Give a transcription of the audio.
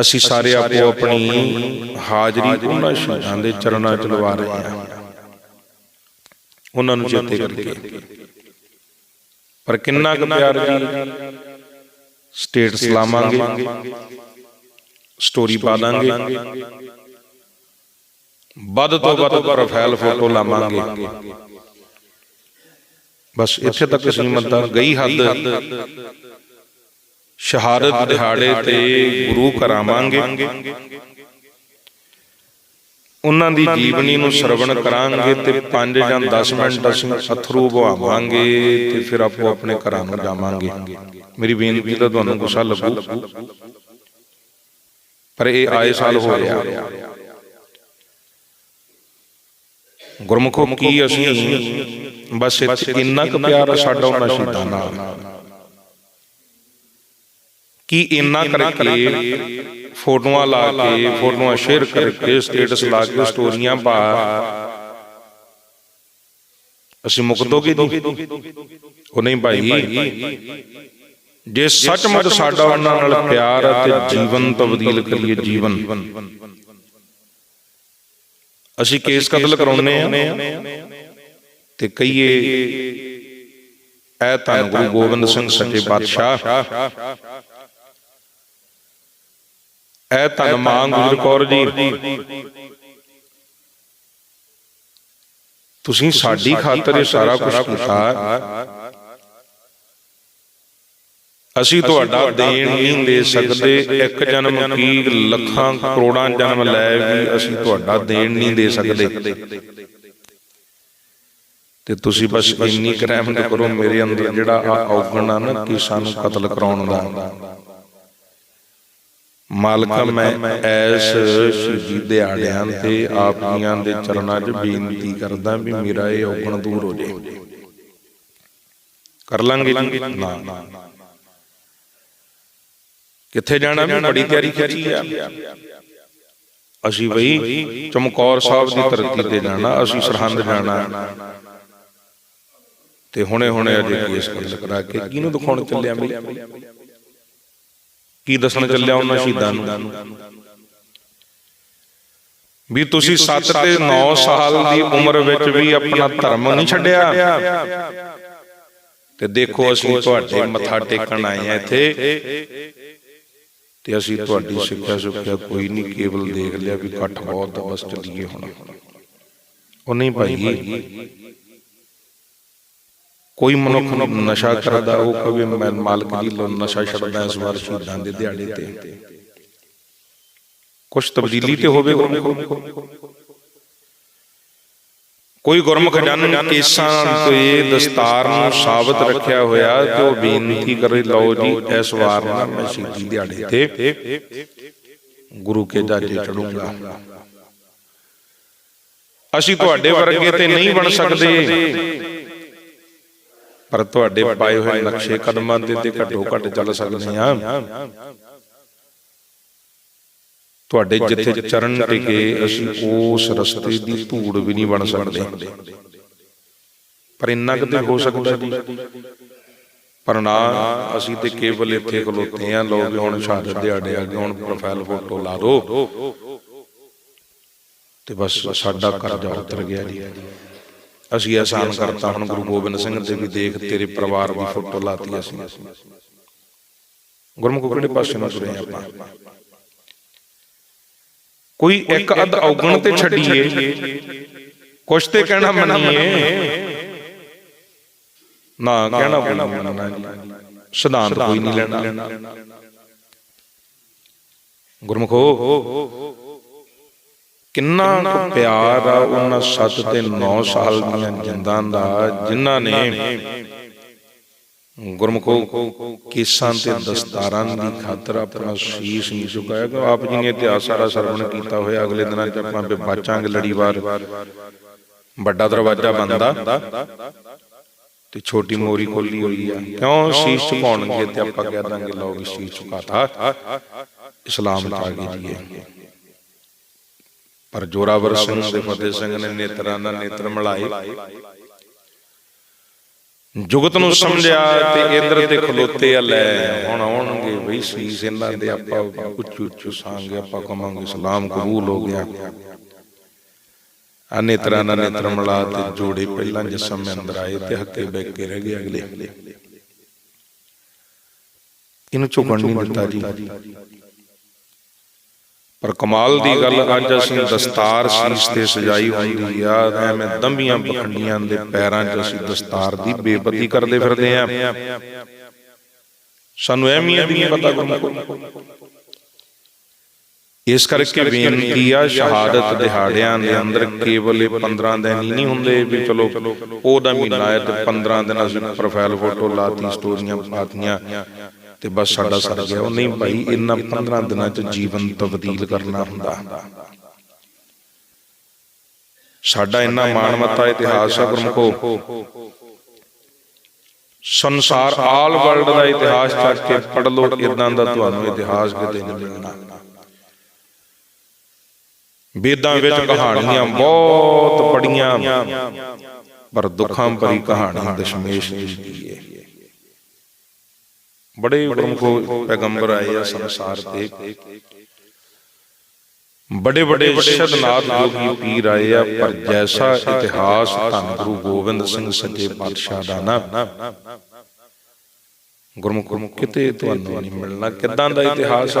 ਅਸੀਂ ਸਾਰੇ ਆਪੋ ਆਪਣੀ ਹਾਜ਼ਰੀ ਉਹਨਾਂ ਸ਼ਹੀਦਾਂ ਦੇ ਚਰਨਾਂ 'ਚ ਲਵਾ ਰਹੇ ਹਾਂ। ਉਹਨਾਂ ਨੂੰ ਚੇਤੇ ਕਰਕੇ। ਪਰ ਕਿੰਨਾ ਕੁ ਪਿਆਰ ਜੀ ਸਟੇਟਸ ਲਾਵਾਂਗੇ ਸਟੋਰੀ ਪਾ ਦਾਂਗੇ ਵੱਧ ਤੋਂ ਵੱਧ ਪ੍ਰੋਫਾਈਲ ਫੋਟੋ ਲਾਵਾਂਗੇ। ਬਸ ਇੱਥੇ ਤੱਕ ਸੀਮਤ ਗਈ ਹੱਦ। ਸ਼ਹਾਦਤ ਦਿਹਾੜੇ ਤੇ ਗੁਰੂ ਕਰਾਵਾਂਗੇ ਉਹਨਾਂ ਦੀ ਜੀਵਨੀ ਨੂੰ ਸਰਵਣ ਕਰਾਂਗੇ ਤੇ 5 ਜਾਂ 10 ਮਿੰਟ ਅਸੀਂ ਅਥਰੂ ਬਹਾਵਾਂਗੇ ਤੇ ਫਿਰ ਆਪੋ ਆਪਣੇ ਘਰਾਂ ਨੂੰ ਜਾਵਾਂਗੇ। ਮੇਰੀ ਬੇਨਤੀ ਤਾਂ ਤੁਹਾਨੂੰ ਗੁੱਸਾ ਲੱਗੂ। ਪਰ ਇਹ ਆਏ ਸਾਲ ਹੋ ਰਿਹਾ। ਗੁਰਮੁਖੋ ਕੀ ਅਸੀਂ? ਬਸ ਇੰਨਾ ਕੁ ਪਿਆਰ ਸਾਡਾ ਉਹਨਾਂ ਸ਼ਹੀਦਾਂ ਨਾਲ। ਕੀ ਇੰਨਾ ਕਰਕੇ ਫੋਟੋਆਂ ਲਾ ਕੇ ਫੋਟੋਆਂ ਸ਼ੇਅਰ ਕਰਕੇ ਸਟੇਟਸ ਲਾ ਕੇ ਸਟੋਰੀਆਂ ਪਾ ਅਸੀਂ ਮੁਕਦੋਗੇ ਨਹੀਂ? ਉਹ ਨਹੀਂ ਭਾਈ। ਜੇ ਸੱਚਮੁੱਚ ਸਾਡਾ ਉਹਨਾਂ ਨਾਲ ਪਿਆਰ ਹੈ ਤੇ ਜੀਵਨ ਤਬਦੀਲ ਕਰੀਏ ਜੀਵਨ। ਅਸੀਂ ਕੇਸ ਕਤਲ ਕਰਾਉਨੇ ਆ ਤੇ ਕਹੀਏ ਐ ਧੰਨ ਗੁਰੂ ਗੋਬਿੰਦ ਸਿੰਘ ਸੱਚੇ ਪਾਤਸ਼ਾਹ। ਐ ਧੰਨ ਮਾਂ ਗੁਜਰ ਕੌਰ ਜੀ। ਤੁਸੀਂ ਸਾਡੀ ਖਾਤਰ ਇਹ ਸਾਰਾ ਕੁਝ ਕੀਤਾ ਅਸੀਂ ਤੁਹਾਡਾ ਦੇਣ ਨਹੀਂ ਦੇ ਸਕਦੇ। ਇੱਕ ਜਨਮ ਕੀ ਲੱਖਾਂ ਕਰੋੜਾਂ ਜਨਮ ਲੈ ਵੀ ਅਸੀਂ ਤੁਹਾਡਾ ਦੇਣ ਨਹੀਂ ਦੇ ਸਕਦੇ। ਤੇ ਤੁਸੀਂ ਬਸ ਇੰਨੀ ਕਰਹਿਮਤ ਕਰੋ ਮੇਰੇ ਅੰਦਰ ਜਿਹੜਾ ਆ ਔਗਣ ਆ ਨਾ ਕਿ ਸਾਨੂੰ ਕਤਲ ਕਰਾਉਣ ਦਾ। ਮਾਲਕਾ ਮੈਂ ਐਸ ਸ਼ਹੀਦੀ ਦਿਹਾੜਿਆਂ ਤੇ ਆਪਨੀਆਂ ਦੇ ਚਰਨਾਂ 'ਚ ਬੇਨਤੀ ਕਰਦਾ ਵੀ ਮੇਰਾ ਇਹ ਔਗਣ ਦੂਰ ਹੋ ਜੇ। ਕਰ ਲਾਂਗੇ ਨਾ ਕਿੱਥੇ ਜਾਣਾ ਵੀ ਬੜੀ ਤਿਆਰੀ ਕੀਤੀ ਆ। ਅਸੀਂ ਬਈ ਚਮਕੌਰ ਸਾਹਿਬ ਦੀ ਧਰਤੀ ਤੇ ਜਾਣਾ ਅਸੀਂ ਸਰਹੰਦ ਜਾਣਾ। ਤੇ ਹੁਣੇ ਹੁਣੇ ਅਜੇ ਕੇਸ ਕਤਲ ਕਰਾ ਕੇ ਕਿਹਨੂੰ ਦਿਖਾਉਣ ਚੱਲਿਆ ਬਈ? ਕੀ ਦੱਸਣ ਚੱਲਿਆ ਉਹਨਾਂ ਸ਼ਹੀਦਾਂ ਨੂੰ? ਵੀ ਤੁਸੀਂ 7 ਤੇ 9 ਸਾਲ ਦੀ ਉਮਰ ਵਿੱਚ ਵੀ ਆਪਣਾ ਧਰਮ ਨਹੀਂ ਛੱਡਿਆ। ਤੇ ਦੇਖੋ ਅਸੀਂ ਤੁਹਾਡੇ ਮੱਥਾ ਟੇਕਣ ਆਏ ਆ ਇੱਥੇ। ਤੇ ਅਸੀਂ ਤੁਹਾਡੀ ਸਿੱਖਿਆ ਸੁੱਖਿਆ ਕੋਈ ਨਹੀਂ ਕੇਵਲ ਦੇਖ ਲਿਆ ਵੀ ਇਕੱਠ ਬਹੁਤ ਬਸ ਚੱਲੀਏ ਹੁਣ। ਉਹ ਨਹੀਂ ਭਾਈ। ਕੋਈ ਮਨੁੱਖ ਨੂੰ ਨਸ਼ਾ ਕਰਦਾ ਉਹ ਕਵੇ ਮੈਂ ਮਾਲਕ ਦੀ ਲੋ ਨਸ਼ਾ ਛੱਡਦਾ ਇਸ ਵਾਰ ਸ਼ਹੀਦਾਂ ਦੇ ਦਿਹਾੜੇ ਤੇ। ਕੁਝ ਤਬਦੀਲੀ ਤੇ ਹੋਵੇ ਕੋਈ ਗੁਰਮੁਖ ਜਨ ਕੇਸਾਂ ਤੇ ਦਸਤਾਰ ਨੂੰ ਸਾਬਤ ਰੱਖਿਆ ਹੋਇਆ ਤੇ ਉਹ ਬੇਨਤੀ ਕਰੇ ਲਓ ਜੀ ਇਸ ਵਾਰ ਨਾ ਮੈਂ ਸ਼ਹੀਦੀ ਦਿਹਾੜੇ ਤੇ ਗੁਰੂ ਕੇ ਜਾਜੇ ਚੜੂੰਗਾ ਅਸੀਂ ਤੁਹਾਡੇ ਵਰਗੇ ਤੇ ਨਹੀਂ ਬਣ ਸਕਦੇ। ਪਰ ਤੁਹਾਡੇ ਪਾਏ ਹੋਏ ਨਕਸ਼ੇ ਕਦਮਾਂ ਤੇ ਤੇ ਘੱਟੋ ਘੱਟ ਚੱਲ ਸਕਦੇ ਆ ਤੁਹਾਡੇ ਜਿੱਥੇ ਚਰਨ ਟਿਕੇ ਅਸੀਂ ਉਸ ਰਸਤੇ ਦੀ ਧੂੜ ਵੀ ਨਹੀਂ ਬਣ ਸਕਦੇ ਪਰ ਇੰਨਾ ਕਿਤੇ ਹੋ ਸਕਦਾ ਜੀ ਪਰ ਨਾ ਅਸੀਂ ਤੇ ਕੇਵਲ ਇੱਥੇ ਖਲੋਤੇ ਆ ਲੋਕ ਹੁਣ ਸ਼ਹਾਦਤ ਦਿਹਾੜੇ ਆ ਹੁਣ ਪ੍ਰੋਫਾਈਲ ਫੋਟੋ ਲਾ ਦੋ ਤੇ ਬਸ ਸਾਡਾ ਕਰਜ਼ਾ ਉਤਰ ਗਿਆ ਜੀ ਅਸੀਂ ਆਸਾਨ ਕਰਤਾ ਹੁਣ ਗੁਰੂ ਗੋਬਿੰਦ ਸਿੰਘ ਦੇ ਵੀ ਦੇਖ ਤੇਰੇ ਪਰਿਵਾਰ ਦੀ ਫੋਟੋ ਲਾਤੀ ਅਸੀਂ। ਗੁਰਮੁਖ ਕਿਹੜੇ ਪਾਸੇ ਨੂੰ ਤੁਰੇ ਆਪਾਂ। ਕੋਈ ਇੱਕ ਅੱਧ ਔਗਣ ਤੇ ਛੱਡੀਏ। ਕੁਛ ਤੇ ਕਹਿਣਾ ਮੰਨੀਏ। ਨਾ ਕਹਿਣਾ ਕੋਈ ਨਹੀਂ ਮੰਨਣਾ ਸਿਧਾਂਤ ਕੋਈ ਨਹੀਂ ਲੈਣਾ। ਗੁਰਮੁਖੋ। ਕਿੰਨਾ ਕੁ ਪਿਆਰ ਆ ਉਹਨਾਂ 7 ਤੇ 9 ਸਾਲ ਦੀਆਂ ਜਿੰਦਾਂ ਦਾ ਜਿਨ੍ਹਾਂ ਨੇ ਗੁਰਮੁਖੋ ਕੇਸਾਂ ਤੇ ਦਸਤਾਰਾਂ ਦੀ ਖਾਤਰ ਆਪਣਾ ਸ਼ੀਸ਼ ਨਹੀਂ ਝੁਕਾਇਆ ਕਿ ਆਪ ਜੀ ਨੇ ਇਤਿਹਾਸ ਸਾਰਾ ਸਰਵਣ ਕੀਤਾ ਹੋਇਆ। ਅਗਲੇ ਦਿਨਾਂ 'ਚ ਆਪਾਂ ਬਾਚਾਂਗੇ ਲੜੀਵਾਰ ਵੱਡਾ ਦਰਵਾਜ਼ਾ ਬੰਦਾ ਤੇ ਛੋਟੀ ਮੋਰੀ ਖੋਲੀ ਹੋਈ ਆ। ਕਿਉਂ ਸ਼ੀਸ਼ ਝੁਕਾਉਣਗੇ ਤੇ ਆਪਾਂ ਕਹਿ ਦਾਂਗੇ ਲਓ ਵੀ ਸ਼ੀਸ਼ ਝੁਕਾਤਾ। ਇਸਲਾਮ ਚ ਆ ਜੀ। ਪਰ ਜੋਰਾਵਰ ਸਿੰਘ ਤੇ ਫਤਿਹ ਸਿੰਘ ਨੇ ਨੇਤਰਾਂ ਦਾ ਨੇਤਰ ਮਿਲਾਏ। ਜੁਗਤ ਨੂੰ ਸਮਝਿਆ ਤੇ ਇਧਰ ਤੇ ਖਲੋਤੇ ਆ ਲੈ ਹੁਣ ਆਉਣਗੇ ਬਈ ਸੀਸ ਇਹਨਾਂ ਦੇ ਆਪਾਂ ਉੱਚੂ ਉੱਚੂ ਸਾਂਗੇ ਆਪਾਂ ਕਹਾਂਗੇ ਸਲਾਮ ਕਬੂਲ ਹੋ ਗਿਆ। ਅਨੇ ਤਰ੍ਹਾਂ ਨਾਲ ਨੇਤਰ ਮਿਲਾ ਤੇ ਜੋੜੇ ਪਹਿਲਾਂ ਜਿਸਮ ਦੇ ਅੰਦਰ ਆਏ ਤੇ ਹੱਕੇ ਬੈਠ ਕੇ ਰਹਿ ਗਏ ਅਗਲੇ। ਇਹਨੂੰ ਝੁਕਣ ਨਹੀਂ ਦਿੱਤਾ ਜੀ। ਪਰ ਕਮਾਲ ਦੀ ਗੱਲ ਅੱਜ ਅਸੀਂ ਦਸਤਾਰ ਸੀਸ ਤੇ ਸਜਾਈ ਹੁੰਦੀ ਆ ਐਵੇਂ ਦੰਬੀਆਂ ਪਖੰਡੀਆਂ ਦੇ ਪੈਰਾਂ 'ਚ ਅਸੀਂ ਦਸਤਾਰ ਦੀ ਬੇਬਤੀ ਕਰਦੇ ਫਿਰਦੇ ਆ। ਸਾਨੂੰ ਅਹਿਮੀਅਤ ਨਹੀਂ ਪਤਾ ਗੁਰਮੁਖੋ ਇਸ ਕਰਕੇ ਬੇਨਤੀ ਆ ਸ਼ਹਾਦਤ ਦਿਹਾੜਿਆਂ ਦੇ ਅੰਦਰ ਕੇਵਲ ਇਹ 15 ਦਿਨ ਹੀ ਨਹੀਂ ਹੁੰਦੇ ਵੀ ਚਲੋ ਉਹਦਾ ਮਹੀਨਾ ਹੈ ਤੇ 15 ਦਿਨ ਅਸੀਂ ਪ੍ਰੋਫਾਈਲ ਫੋਟੋ ਲਾਤੀ ਸਟੋਰੀਆਂ ਪਾਤੀਆਂ ਤੇ ਬਸ ਸਾਡਾ ਸਰ ਗਿਆ। ਉਹ ਨਹੀਂ ਭਾਈ ਇਹਨਾਂ 15 ਦਿਨਾਂ ਚ ਜੀਵਨ ਤਬਦੀਲ ਕਰਨਾ ਹੁੰਦਾ। ਸਾਡਾ ਇੰਨਾ ਮਾਣਮੱਤਾ ਇਤਿਹਾਸ ਹੈ ਗੁਰਮੁਖੋ। ਸੰਸਾਰ ਆਲ ਵਰਲਡ ਦਾ ਇਤਿਹਾਸ ਚੱਕ ਕੇ ਪੜ ਲਓ ਇਦਾਂ ਦਾ ਤੁਹਾਨੂੰ ਇਤਿਹਾਸ ਕਿਤੇ ਨਹੀਂ ਮਿਲਣਾ। ਵੇਦਾਂ ਵਿੱਚ ਕਹਾਣੀਆਂ ਬਹੁਤ ਪੜੀਆਂ ਪਰ ਦੁੱਖਾਂ ਭਰੀ ਕਹਾਣੀ ਦਸ਼ਮੇਸ਼ ਦੀ ਹੈ। ਬੜੇ ਗੁਰਮੁਖੋ ਪੈਗੰਬਰ ਆਏ ਆ ਸੰਸਾਰ ਤੇ। ਬੜੇ ਬੜੇ ਸ਼ਦਨਾਥ ਜੋਗੀ ਪੀਰ ਆਏ ਆ। ਪਰ ਜੈਸਾ ਇਤਿਹਾਸ ਧੰਨ ਗੁਰੂ ਗੋਬਿੰਦ ਸਿੰਘ ਸੱਚੇ ਪਾਤਸ਼ਾਹ ਦਾ ਨਾ। ਗੁਰਮੁਖ ਕਿਤੇ ਤੁਹਾਨੂੰ ਨਹੀਂ ਮਿਲਣਾ। ਕਿਦਾਂ ਦਾ ਇਤਿਹਾਸ